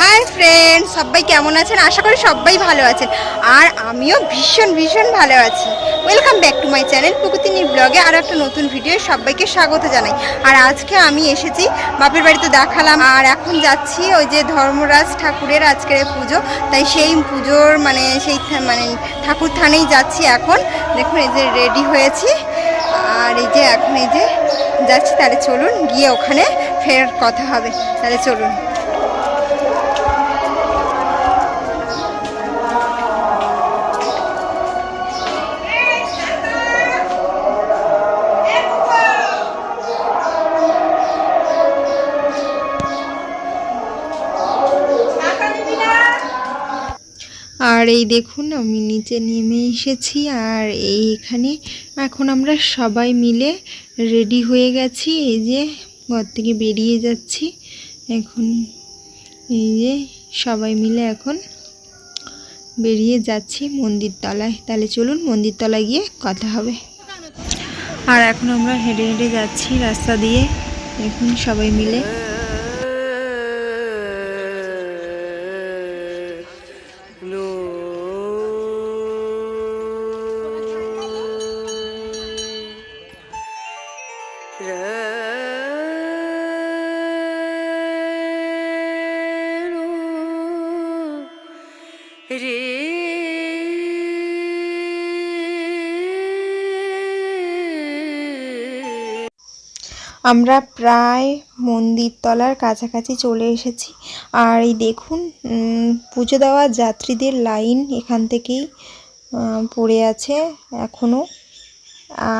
Hi friend সবাই কেমন আছেন? আশা করি সবাই ভালো আছেন। আর আমিও ভীষণ ভীষণ ভালো আছি। Welcome back to my channel প্রকৃতিনীর ব্লগে আর একটা নতুন ভিডিও সবাইকে স্বাগত জানাই। আর আজকে আমি এসেছি বাপের বাড়িতে দেখালাম। আর এখন যাচ্ছি ওই যে ধর্মরাজ ঠাকুরের আজকের পুজো। তাই সেই পুজোর মানে সেই মানে ঠাকুর থানেই যাচ্ছি এখন। দেখুন, এই যে রেডি হয়েছি। আর এই যে এখন এই যে যাচ্ছি, তাহলে চলুন, গিয়ে ওখানে ফের কথা হবে। তাহলে চলুন। আর এই দেখুন, আমি নিচে নেমে এসেছি আর এইখানে এখন আমরা সবাই মিলে রেডি হয়ে গেছি। এই যে ঘর থেকে বেরিয়ে যাচ্ছি। এখন এই যে সবাই মিলে এখন বেরিয়ে যাচ্ছি মন্দির তলায়। তাহলে চলুন মন্দির তলায় গিয়ে কথা হবে। আর এখন আমরা হেঁটে হেঁটে যাচ্ছি রাস্তা দিয়ে। এখন সবাই মিলে আমরা প্রায় মন্দির তলার কাছাকাছি চলে এসেছি। আর এই দেখুন পুজো দেওয়া যাত্রীদের লাইন এখান থেকেই পড়ে আছে এখনও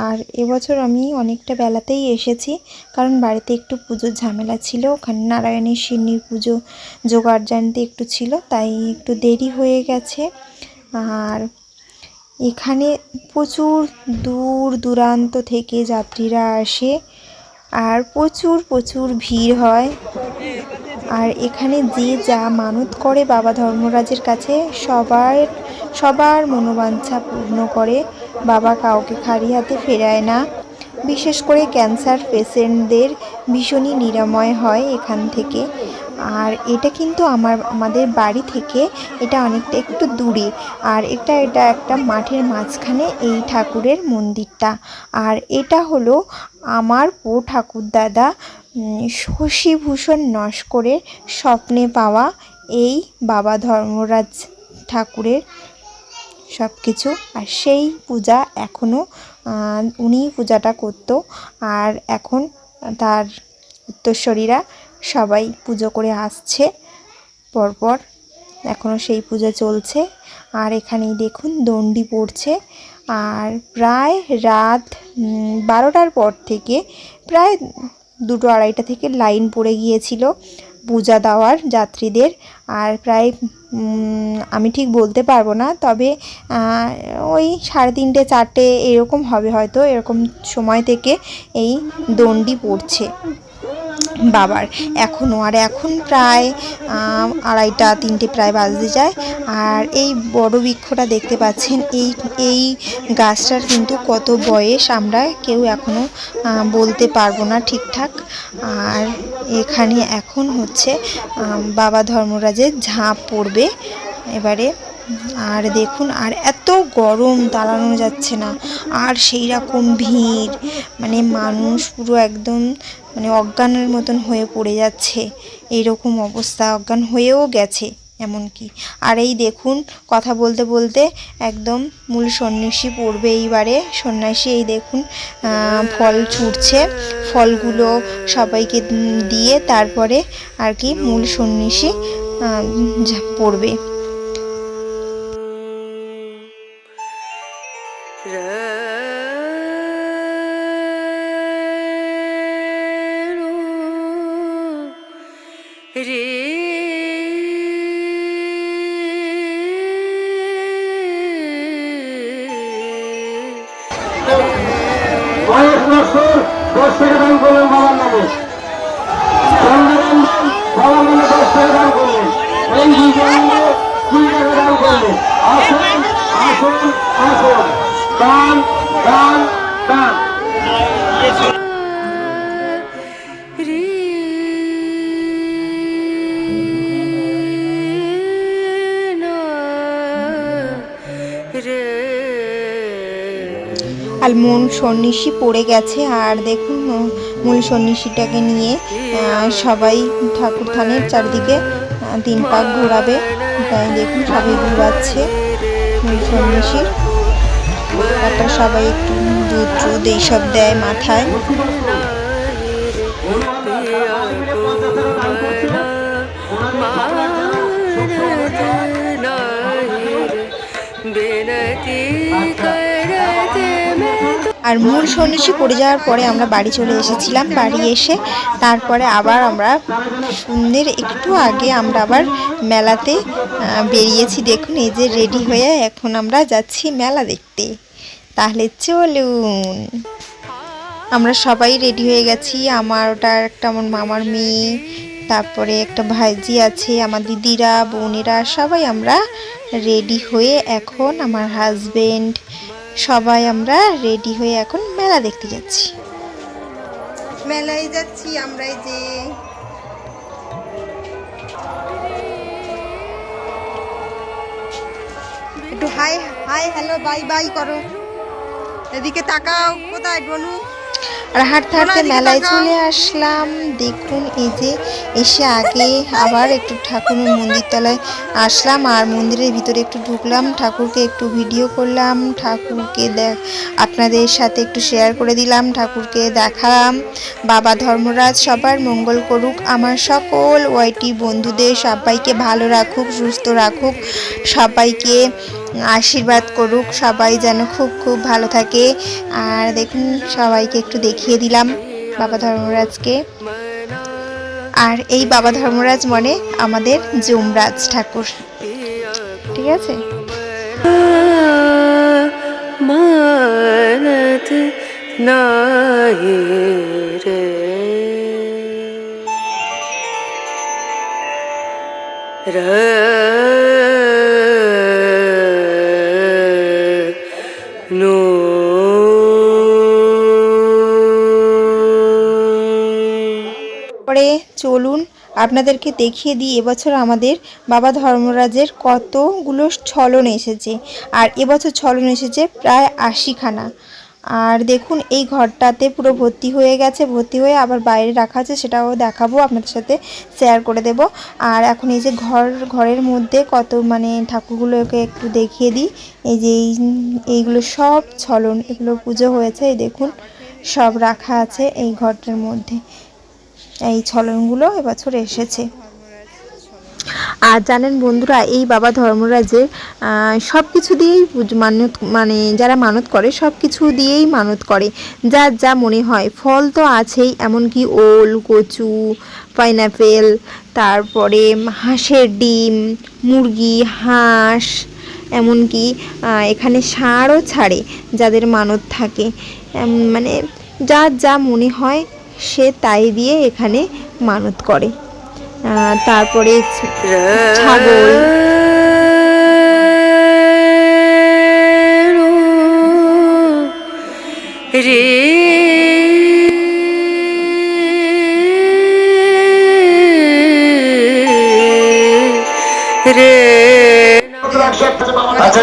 আর এবছর আমি অনেকটা বেলাতেই এসেছি, কারণ বাড়িতে একটু পুজোর ঝামেলা ছিল। ওখানে নারায়ণের সিন্নির পুজো, জোগাড় জানতে একটু ছিল, তাই একটু দেরি হয়ে গেছে। আর এখানে প্রচুর দূর দূরান্ত থেকে যাত্রীরা আসে। আর প্রচুর প্রচুর ভিড় হয়। আর এখানে যে যা মানত করে বাবা ধর্মরাজের কাছে, সবার সবার মনোবাঞ্ছা পূর্ণ করে বাবা কাউকে খালি হাতে ফেরায় না। বিশেষ করে ক্যান্সার পেশেন্টদের ভীষণই নিরাময় হয় এখান থেকে। আর এটা কিন্তু আমার, আমাদের বাড়ি থেকে এটা অনেকটা একটু দূরে। আর এটা এটা একটা মাঠের মাঝখানে এই ঠাকুরের মন্দিরটা। আর এটা হলো আমার পো ঠাকুর দাদা শশীভূষণ নস্করের স্বপ্নে পাওয়া এই বাবা ধর্মরাজ ঠাকুরের সব কিছু আর সেই পূজা এখনও উনি পূজাটা করতো। আর এখন তার উত্তরস্বরীরা সবাই পুজো করে আসছে, পরপর এখনও সেই পুজো চলছে। আর এখানেই দেখুন দণ্ডি পড়ছে। আর প্রায় রাত বারোটার পর থেকে প্রায় দুটো আড়াইটা থেকে লাইন পড়ে গিয়েছিল পূজা দেওয়ার যাত্রীদের। আর প্রায় আমি ঠিক বলতে পারব না, তবে ওই সাড়ে তিনটে, চারটে এরকম হবে হয়তো, এরকম সময় থেকে এই দণ্ডি পড়ছে। বাবার। এখনও আর এখন প্রায় আড়াইটা, তিনটে প্রায় বাজতে যায়। আর এই বড় বৃক্ষটা দেখতে পাচ্ছেন, এই এই গাছটার কিন্তু কত বয়স আমরা কেউ এখনও বলতে পারব না ঠিকঠাক। আর এখানে এখন হচ্ছে বাবা ধর্মরাজের ঝাঁপ পড়বে। এবারে আর দেখুন, আর এত গরম দাঁড়ানো যাচ্ছে না। আর সেই রকম ভিড় মানে মানুষ পুরো একদম মানে অজ্ঞানের মতন হয়ে পড়ে যাচ্ছে। এইরকম অবস্থা, অজ্ঞান হয়েও গেছে এমনকি। আর এই দেখুন, কথা বলতে বলতে একদম মূল সন্ন্যাসী পড়বে এইবারে। সন্ন্যাসী এই দেখুন ফল ছুটছে। ফলগুলো সবাইকে দিয়ে তারপরে আর কি মূল সন্ন্যাসী পড়বে। বয়স বছর দশ টাকা দান করলেন বাবার নামে। চন্দ্রকান্ত বাবার নামে দশ টাকা দান করলেন এই দুজন কুড়ি টাকা দান করলেন আসুন আসুন আসুন। দান দান দান। আর মূল সন্ন্যাসী পড়ে গেছে। আর দেখুন, মূল সন্ন্যাসীটাকে নিয়ে সবাই ঠাকুর থানের চারদিকে তিন পাক ঘোরাবে। তাই দেখুন, সবাই ঘোরাচ্ছে মূল সন্ন্যাসীর। তারপর সবাই একটু দুধ টুধ এইসব দেয় মাথায়। বিনতি আর মূল সন্ন্যাসী পড়ে যাওয়ার পরে আমরা বাড়ি চলে এসেছিলাম। বাড়ি এসে তারপরে আবার আমরা সন্ধ্যের একটু আগে আমরা আবার মেলাতে বেরিয়েছি। দেখুন, এই যে রেডি হয়ে এখন আমরা যাচ্ছি মেলা দেখতে। তাহলে চলুন। আমরা সবাই রেডি হয়ে গেছি। আমার ওটা একটা আমার মামার মেয়ে, তারপরে একটা ভাইজি আছে, আমার দিদিরা, বোনেরা, সবাই আমরা রেডি হয়ে এখন আমার হাজবেন্ড সবাই আমরা রেডি হয়ে এখন মেলা দেখতে যাচ্ছি। মেলায় যাচ্ছি আমরা এই যে। একটু hi hi, hello, bye bye করো। এদিকে তাকাও, কোথায় বনু আর হাঁটতে হাঁটতে মেলায় চলে আসলাম। দেখুন এই যে এসে আগে আবার একটু ঠাকুরের মন্দির তলায় আসলাম আর মন্দিরের ভিতরে একটু ঢুকলাম। ঠাকুরকে একটু ভিডিও করলাম ঠাকুরকে দেখ আপনাদের সাথে একটু শেয়ার করে দিলাম ঠাকুরকে দেখালাম। বাবা ধর্মরাজ সবার মঙ্গল করুক। আমার সকল ওয়াইটি বন্ধুদের সবাইকে ভালো রাখুক সুস্থ রাখুক। সবাইকে আশীর্বাদ করুক, সবাই যেন খুব খুব ভালো থাকে। আর দেখুন, সবাইকে একটু দেখিয়ে দিলাম বাবা ধর্মরাজকে। আর এই বাবা ধর্মরাজ মনে আমাদের যমরাজ ঠাকুর। ঠিক আছে? মানত পরে চলুন আপনাদেরকে দেখিয়ে দিই, এবছর আমাদের বাবা ধর্মরাজের কতগুলো ছলন এসেছে। আর এবছর ছলন এসেছে প্রায় আশিখানা। আর দেখুন, এই ঘরটাতে পুরো ভর্তি হয়ে গেছে, ভর্তি হয়ে আবার বাইরে রাখা আছে, সেটাও দেখাবো, আপনাদের সাথে শেয়ার করে দেব। আর এখন এই যে ঘর, ঘরের মধ্যে কত মানে ঠাকুরগুলোকে একটু দেখিয়ে দিই। এই যে এই, এইগুলো সব ছলন, এগুলো পুজো হয়েছে, এই দেখুন, সব রাখা আছে এই ঘরটার মধ্যে। এই ছলনগুলো এবছর এসেছে। আর জানেন বন্ধুরা, এই বাবা ধর্মরাজের সব কিছু দিয়েই মানত মানে যারা মানত করে সব কিছু দিয়েই মানত করে। যার যা মনে হয়। ফল তো আছেই, এমনকি ওল, কচু পাইনাপেল তারপরে হাঁসের ডিম, মুরগি, হাঁস, এমনকি এখানে সারও ছাড়ে যাদের মানত থাকে। মানে যার যা মনে হয়, সে তাই দিয়ে এখানে মানত করে। তারপরে ছাগল। রে রে। আচ্ছা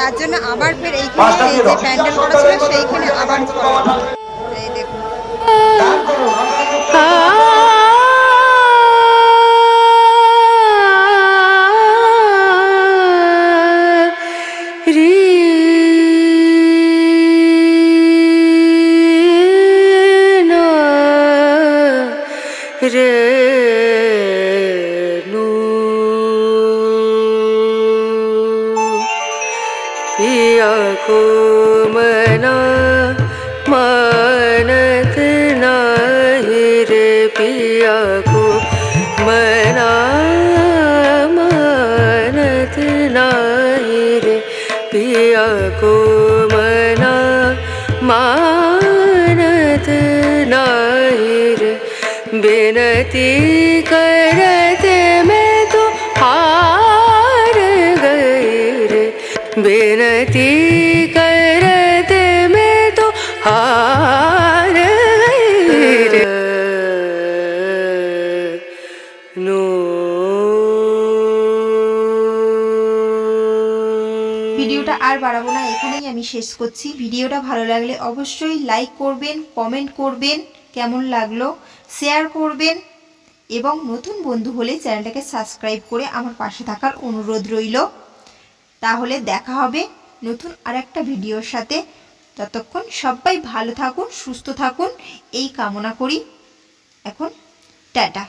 তার জন্য আবার ফের এইখানে যে প্যান্ডেল করা ছিল সেইখানে আবার पिया को मना मानत नाही रे पिया। এখানেই আমি শেষ করছি। ভিডিওটা ভালো লাগলে অবশ্যই লাইক করবেন কমেন্ট করবেন, কেমন লাগল শেয়ার করবেন এবং নতুন বন্ধু হলে চ্যানেলটাকে সাবস্ক্রাইব করে আমার পাশে থাকার অনুরোধ রইল। তাহলে দেখা হবে নতুন আর একটা ভিডিওর সাথে। ততক্ষণ সবাই ভালো থাকুন, সুস্থ থাকুন, এই কামনা করি। এখন টাটা।